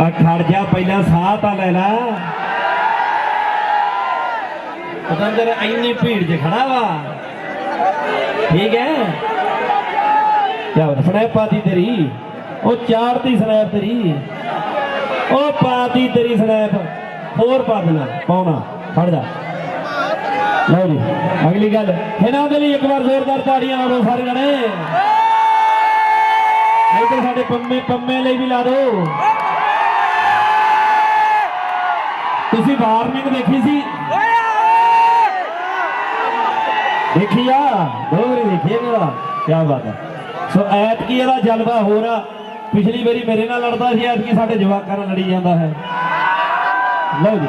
ਆ ਖੜ ਜਾ ਪਹਿਲਾਂ ਸਾਹ ਤਾਂ ਲੈ ਲੈ। ਪਤੰਦਰ ਇੰਨੀ ਭੀੜ 'ਚ ਖੜਾ ਵਾ। ਠੀਕ ਹੈ? ਕਿਆ ਬਤਾ ਸਨੈਪ ਤੇਰੀ। ਉਹ ਚਾੜਤੀ ਸਨੈਪ ਤੇਰੀ। ਉਹ ਪਾਤੀ ਤੇਰੀ ਸਨੈਪ। ਹੋਰ ਪਾ ਦੇਣਾ। ਪਾਉਣਾ। ਫੜ ਜਾ। ਲਓ ਜੀ, ਅਗਲੀ ਗੱਲ। ਇਹਨਾਂ ਦੇ ਲਈ ਇੱਕ ਵਾਰ ਜ਼ੋਰਦਾਰ ਤਾੜੀਆਂ ਮਾਰੋ ਸਾਰੇ ਜਣੇ। ਇੱਧਰ ਸਾਡੇ ਪੰਮੇ ਪੰਮੇ ਲਈ ਵੀ ਲਾ ਦਿਓ। ਤੁਸੀਂ ਵਾਰਨਿੰਗ ਦੇਖੀ ਸੀ? ਦੇਖੀ ਆ? ਦੋਗਰੀ ਦੇਖੀ ਆ ਮੇਰਾ। ਕੀ ਬਾਤ ਹੈ ਸੋ ਐਤਕੀ ਇਹਦਾ ਜਲਵਾ ਹੋਰ ਆ। ਪਿਛਲੀ ਵਾਰੀ ਮੇਰੇ ਨਾਲ ਲੜਦਾ ਸੀ, ਐਤਕੀ ਸਾਡੇ ਜਵਾਕਾਂ ਨਾਲ ਲੜੀ ਜਾਂਦਾ ਹੈ। ਲਓ ਜੀ।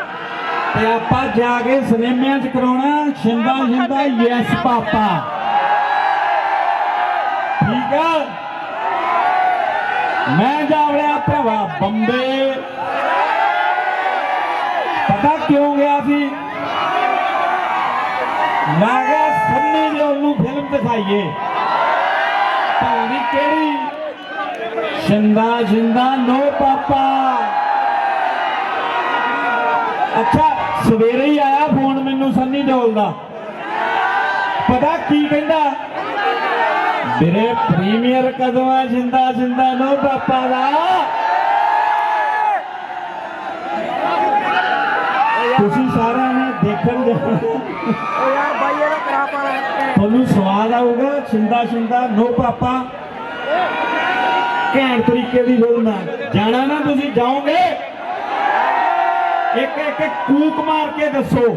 ਤੇ ਆਪਾਂ ਜਾ ਕੇ ਸਿਨੇਮਿਆਂ 'ਚ ਕਰਾਉਣਾ। ਸਿੰਦਾ ਸਿੰਦਾ ਯੈਸ ਪਾਪਾ। ਠੀਕ ਆ? ਮੈਂ ਜਾ ਵੜਿਆ ਭਰਾਵਾ ਬੰਬੇ। ਪਤਾ ਕਿਉਂ ਗਿਆ ਸੀ? ਕਿਹਾ ਸੰਨੀ ਦਿਓਲ ਨੂੰ ਫਿਲਮ ਦਿਖਾਈਏ। ਨੀ ਕਿਹੜੀ। ਸ਼ਿੰਦਾ ਸ਼ਿੰਦਾ ਨੋ ਪਾਪਾ। ਅੱਛਾ, ਸਵੇਰੇ ਹੀ ਆਇਆ ਫੋਨ ਮੈਨੂੰ ਸੰਨੀ ਦਿਓਲ ਦਾ। ਪਤਾ ਕੀ ਕਹਿੰਦਾ? ਮੇਰੇ ਪ੍ਰੀਮੀਅਰ ਕਦੋਂ ਆ? ਜਿੰਦਾ ਜਿੰਦਾ, ਨੋ ਪਾਪਾ ਦਾ। ਤੁਸੀਂ ਸਾਰਿਆਂ ਨੇ ਦੇਖਣ ਜਾਣਾ ਓ ਯਾਰ ਭਾਈ ਇਹਦਾ ਕਰਾ ਪਾਣਾ ਤੁਹਾਨੂੰ ਸਵਾਦ ਆਊਗਾ ਛਿੰਦਾ ਛਿੰਦਾ ਨੋ ਪਾਪਾ। ਘੈਂਟ ਤਰੀਕੇ ਦੀ ਫਿਲਮ ਜਾਣਾ ਨਾ ਤੁਸੀਂ, ਜਾਓਗੇ? ਇੱਕ ਇੱਕ ਕੂਕ ਮਾਰ ਕੇ ਦੱਸੋ।